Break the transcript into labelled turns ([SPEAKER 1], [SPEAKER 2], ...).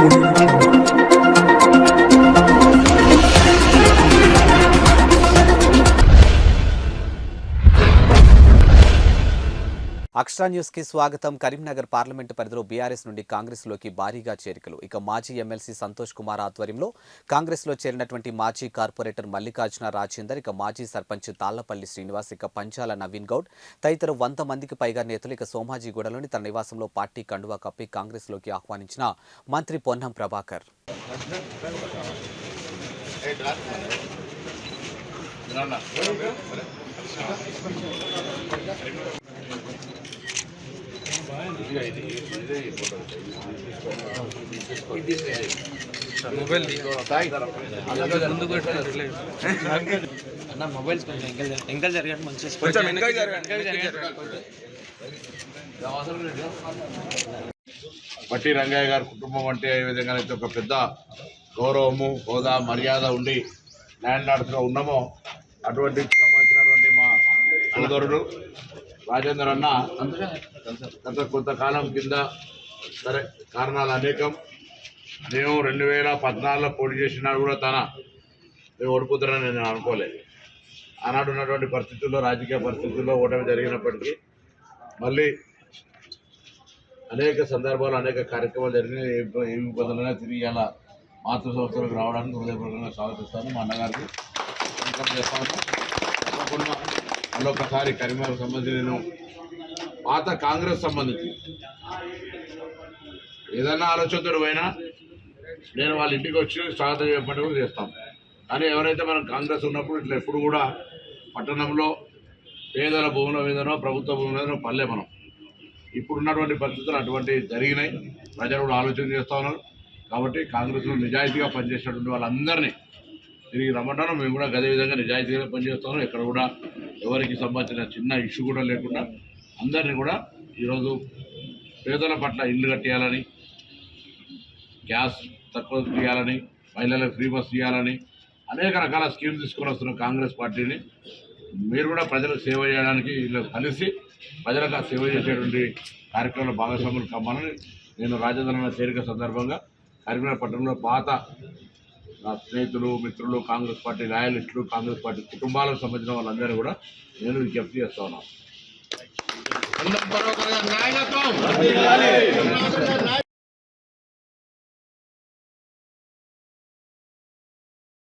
[SPEAKER 1] Thank you. అక్షరా న్యూస్కి స్వాగతం. Karimnagar parliament పరిధిలో బీఆర్ఎస్ నుండి కాంగ్రెస్లోకి భారీగా చేరికలు. ఇక మాజీ ఎమ్మెల్సీ సంతోష్ కుమార్ ఆధ్వర్యంలో కాంగ్రెస్లో చేరినటువంటి మాజీ కార్పొరేటర్ మల్లికార్జున రాజేందర్ ఇక మాజీ సర్పంచ్ తాళ్ళపల్లి శ్రీనివాస్ ఇక పంచాల నవీన్ గౌడ్ తదితర వంద మందికి పైగా నేతలు ఇక సోమాజిగూడలోని తన నివాసంలో పార్టీ కండువా కప్పి కాంగ్రెస్లోకి ఆహ్వానించిన మంత్రి పొన్నం ప్రభాకర్.
[SPEAKER 2] మొబైల్ అన్న మొబైల్స్ కొంచెం ఎంకల్ ఎంకల్ జరగండి మంచిగా కొంచెం వెనకాల జరగండి
[SPEAKER 3] పట్టి రంగయ్య గారి కుటుంబం అంటే ఏ విధంగా అయితే ఒక పెద్ద గౌరవము హోదా మర్యాద ఉండి ల్యాండ్ లార్డ్స్గా ఉన్నామో అటువంటి సంబంధించినటువంటి మా సోదరుడు రాజేందర్ అన్న గత కొంతకాలం కింద సరే కారణాలు అనేకం. మేము రెండు వేల పద్నాలుగులో పోటీ చేసినా కూడా తన మేము ఓడిపోతారని నేను అనుకోలేదు. ఆనాడు ఉన్నటువంటి పరిస్థితుల్లో రాజకీయ పరిస్థితుల్లో ఓటమి జరిగినప్పటికీ మళ్ళీ అనేక సందర్భాలు అనేక కార్యక్రమాలు జరిగినాయి. ఏ ఏ ఇబ్బందులైనా తిరిగి అలా మాతృ సంస్థలకు రావడానికి హృదయపూర్వకంగా స్వాగతిస్తాను. మా అన్నగారికి వెల్కమ్ చేస్తాను. తప్పకుండా మరొకసారి కరీంనగర్ సంబంధించి నేను పాత కాంగ్రెస్ సంబంధించి ఏదైనా ఆలోచనతో పోయినా నేను వాళ్ళ ఇంటికి వచ్చి స్వాగతం చెప్పడం కూడా చేస్తాను కానీ ఎవరైతే మనం కాంగ్రెస్ ఉన్నప్పుడు ఇట్లా ఎప్పుడు కూడా పట్టణంలో పేదల భూముల మీదనో ప్రభుత్వ భూముల మీదనో పల్లె మనం. ఇప్పుడున్నటువంటి పరిస్థితులు అటువంటి జరిగినాయి. ప్రజలు కూడా ఆలోచన చేస్తూ ఉన్నారు. కాబట్టి కాంగ్రెస్లో నిజాయితీగా పనిచేసినటువంటి వాళ్ళందరినీ తిరిగి రమ్మంటాను మేము కూడా అదే విధంగా నిజాయితీగా పనిచేస్తాను ఇక్కడ కూడా ఎవరికి సంబంధించిన చిన్న ఇష్యూ కూడా లేకుండా అందరినీ కూడా ఈరోజు పేదల పట్ల ఇల్లు కట్టేయాలని గ్యాస్ తక్కువ తీయాలని మహిళలకు ఫ్రీ బస్ తీయాలని అనేక రకాల స్కీమ్స్ తీసుకొని వస్తున్న కాంగ్రెస్ పార్టీని మీరు కూడా ప్రజలకు సేవ చేయడానికి వీళ్ళు కలిసి ప్రజలకు ఆ సేవ చేసేటువంటి కార్యక్రమంలో భాగస్వాములు కమ్మాలని నేను రాజధాని చేరిక సందర్భంగా కరీంనగర్ పట్టణంలో పాత నా స్నేహితులు మిత్రులు కాంగ్రెస్ పార్టీ రాయలిస్టులు కాంగ్రెస్ పార్టీ కుటుంబాలకు సంబంధించిన వాళ్ళందరూ కూడా నేను విజ్ఞప్తి చేస్తా ఉన్నాను.